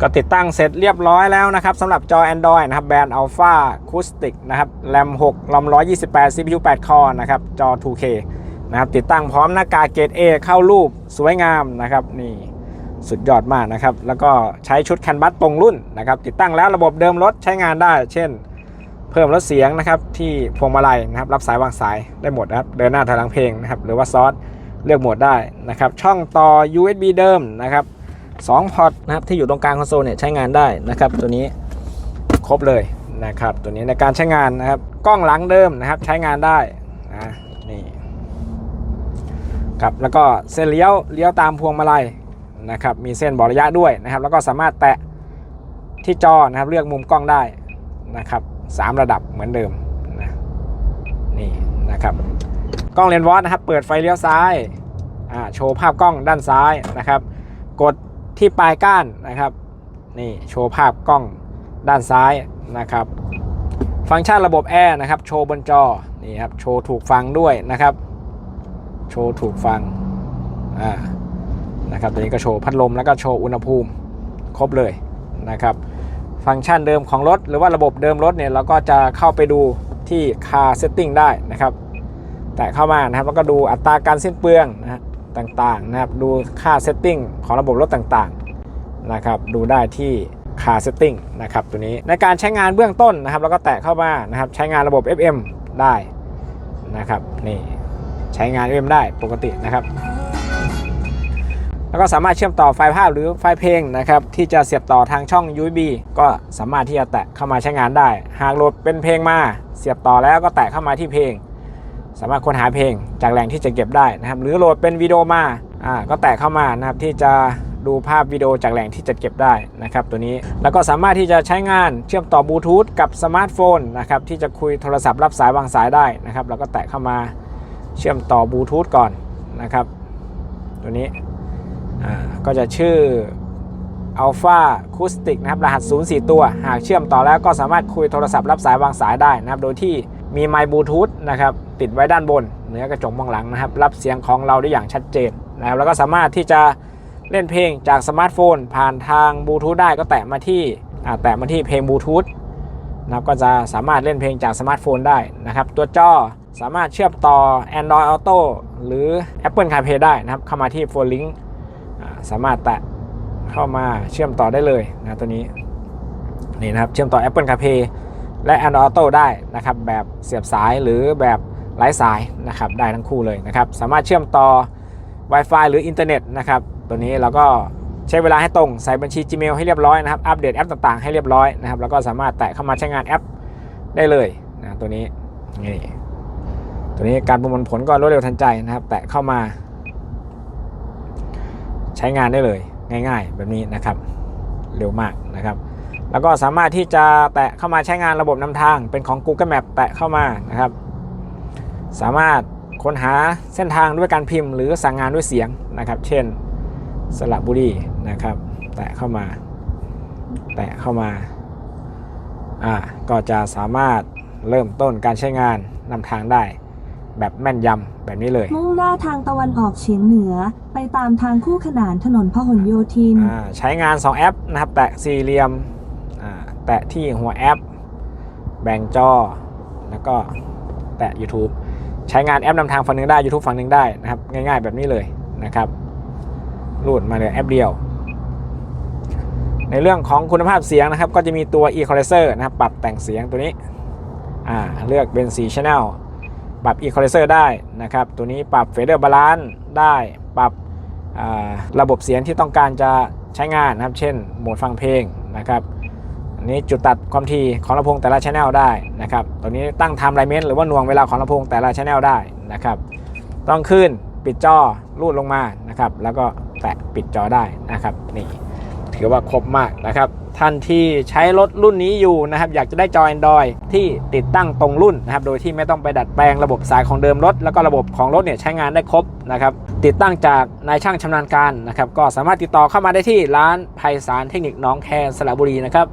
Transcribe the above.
ก็ติดตั้งเสร็จเรียบร้อยแล้วนะครับสำหรับจอ Android นะครับแบรนด์ Alpha Acoustic นะครับ RAM 6 RAM 128 CPU 8 คอนะครับจอ 2K นะครับติดตั้งพร้อมหน้ากากเกรด A เข้ารูปสวยงามนะครับนี่สุดยอดมากนะครับ แล้วก็ใช้ชุดแคนบัสตรงรุ่นนะครับ ติดตั้งแล้วระบบเดิมรถใช้งานได้ เช่น เพิ่มลดเสียงนะครับ ที่พวงมาลัยนะครับ รับสายวางสายได้หมดนะครับ เดินหน้าถอยหลังเพลงนะครับ หรือว่าซอสเลือกโหมดได้นะครับ ช่องต่อ USB เดิมนะครับ 2พอร์ตนะครับที่อยู่ตรงกลางคอนโซลเนี่ยใช้งานได้นะครับ ตัวนี้ครบเลยนะครับ ตัวนี้ในการใช้งานนะครับ กล้องหลังเดิมนะครับใช้งานได้นะนี่ครับแล้วก็เส้นเลี้ยวเลี้ยวตามพวงมาลัยนะครับ มีเส้นบอกระยะด้วยนะครับ แล้วก็สามารถแตะที่จอนะครับ เลือกมุมกล้องได้นะครับสามระดับเหมือนเดิมนะนี่นะครับกล้องเลนส์วอสนะครับ เปิดไฟเลี้ยวซ้ายอ่าโชว์ภาพกล้องด้านซ้ายนะครับ กด ที่ปลายก้านนะครับนี่โชว์ภาพกล้องด้านซ้ายนะครับ ฟังก์ชันระบบแอร์นะครับ โชว์บนจอนี่ครับโชว์ถูกฟังด้วยนะครับ โชว์ถูกฟังอ่านะครับตัวนี้ก็โชว์พัดลมแล้วก็โชว์อุณหภูมิครบเลยนะครับฟังก์ชันเดิมของรถ หรือว่าระบบเดิมรถเนี่ยเราก็จะเข้าไปดูที่ Car Setting ได้นะครับ แต่เข้ามานะครับแล้วก็ดูอัตราการสิ้นเปลืองนะ ต่างๆนะครับดูค่า Setting ของระบบรถต่างๆนะครับดูได้ที่ Car Setting นะครับตัวนี้ในการใช้งานเบื้องต้นนะครับแล้วก็แตะเข้ามานะครับใช้งานระบบ FM ได้นะครับนี่ใช้งาน FM ได้ปกตินะครับแล้วก็สามารถเชื่อมต่อไฟล์ภาพหรือไฟล์เพลงนะครับที่จะเสียบต่อทางช่อง USB ก็สามารถที่จะแตะเข้ามาใช้งานได้ หากโหลดเป็นเพลงมา เสียบต่อแล้วก็แตะเข้ามาที่เพลง สามารถค้นหาเพลงจากแหล่งที่จะเก็บได้นะครับ หรือโหลดเป็นวิดีโอมาอ่าก็แตะเข้ามานะครับที่จะดูภาพวิดีโอจากแหล่งที่จะเก็บได้นะครับตัวนี้แล้วก็สามารถที่จะใช้งานเชื่อมต่อบลูทูธกับสมาร์ทโฟนนะครับที่จะคุยโทรศัพท์รับสายวางสายได้นะครับแล้วก็แตะเข้ามาเชื่อมต่อบลูทูธก่อนนะครับตัวนี้อ่าก็จะชื่อ Alpha Acoustic นะครับรหัส 04 ตัว หากเชื่อมต่อแล้วก็สามารถคุยโทรศัพท์รับสายวางสายได้นะครับโดยที่ มีไมค์บลูทูธนะครับติดไว้ด้านบนเหนือกระจกมองหลังนะครับ รับเสียงของเราได้อย่างชัดเจนนะครับแล้วก็สามารถที่จะเล่นเพลงจากสมาร์ทโฟน ผ่านทางบลูทูธได้ก็แตะมาที่แตะมาที่เพลงบลูทูธนะครับก็จะสามารถเล่นเพลงจากสมาร์ทโฟนได้นะครับ ตัวจอสามารถเชื่อมต่อ Android Auto หรือ Apple CarPlay ได้นะครับ เข้ามาที่ Phone Link อ่าสามารถแตะเข้ามาเชื่อมต่อได้เลยนะตัวนี้นี่นะครับเชื่อมต่อ Apple CarPlay และ Android Auto ได้นะครับแบบเสียบสายหรือแบบไร้สายนะครับได้ทั้งคู่เลยนะครับสามารถเชื่อมต่อ Wi-Fi หรืออินเทอร์เน็ตนะครับตัวนี้เราก็ใช้เวลาให้ตรงใส่บัญชี Gmail ให้เรียบร้อยนะครับอัปเดตแอปต่างๆให้เรียบร้อยนะครับแล้วก็สามารถแตะเข้ามาใช้งานแอปได้เลยนะตัวนี้นี่ตัวนี้การประมวลผลก็รวดเร็วทันใจนะครับ แตะเข้ามา ใช้งานได้เลยง่าย ๆ แบบนี้นะครับ เร็วมากนะครับ แล้วก็สามารถที่จะแตะเข้ามาใช้งานระบบนำทาง เป็นของ Google Map แตะเข้ามานะครับ สามารถค้นหาเส้นทางด้วยการพิมพ์ หรือสั่งงานด้วยเสียงนะครับ เช่นสระบุรีนะครับ แตะเข้ามา แตะเข้ามาอ่าก็จะสามารถเริ่มต้นการใช้งานนำทางได้ แบบแม่นยำแบบนี้เลย มุ่งหน้าทางตะวันออกเฉียงเหนือ ไปตามทางคู่ขนานถนนพหลโยธิน อ่าใช้งาน 2 แอปนะครับ แตะสี่เหลี่ยมอ่า แตะที่หัวแอป แบ่งจอ แล้วก็แตะ YouTube ใช้งานแอปนำทางฝั่งหนึ่งได้ YouTube ฝั่งหนึ่งได้นะครับ ง่ายๆแบบนี้เลยนะครับรูดมาเลยแอปเดียว ในเรื่องของคุณภาพเสียงนะครับ ก็จะมีตัว Equalizer นะครับ ปรับแต่งเสียงตัวนี้เลือกเป็น4 Channel ปรับ Equalizer ได้นะครับ ตัวนี้ปรับ Fader Balance ได้ ปรับระบบเสียงที่ต้องการจะใช้งานนะครับ เช่น โหมดฟังเพลงนะครับ นี้จุดตัดความถี่ของลำโพงแต่ละช anel ได้นะครับตัวนี้ตั้ง time alignment หรือว่าหน่วงเวลาของลำโพงแต่ละช anel ได้นะครับต้องขึ้นปิดจอรูดลงมานะครับ แล้วก็แตะปิดจอได้นะครับนี่ถือว่าครบมากนะครับ ท่านที่ใช้รถรุ่นนี้อยู่นะครับ อยากจะได้จอ Android ที่ติดตั้งตรงรุ่นนะครับ โดยที่ไม่ต้องไปดัดแปลงระบบสายของเดิมรถ แล้วก็ระบบของรถเนี่ยใช้งานได้ครบนะครับ ติดตั้งจากนายช่างชำนาญการนะครับ ก็สามารถติดต่อเข้ามาได้ที่ร้านไพศาลเทคนิคน้องแคสระบุรีนะครับ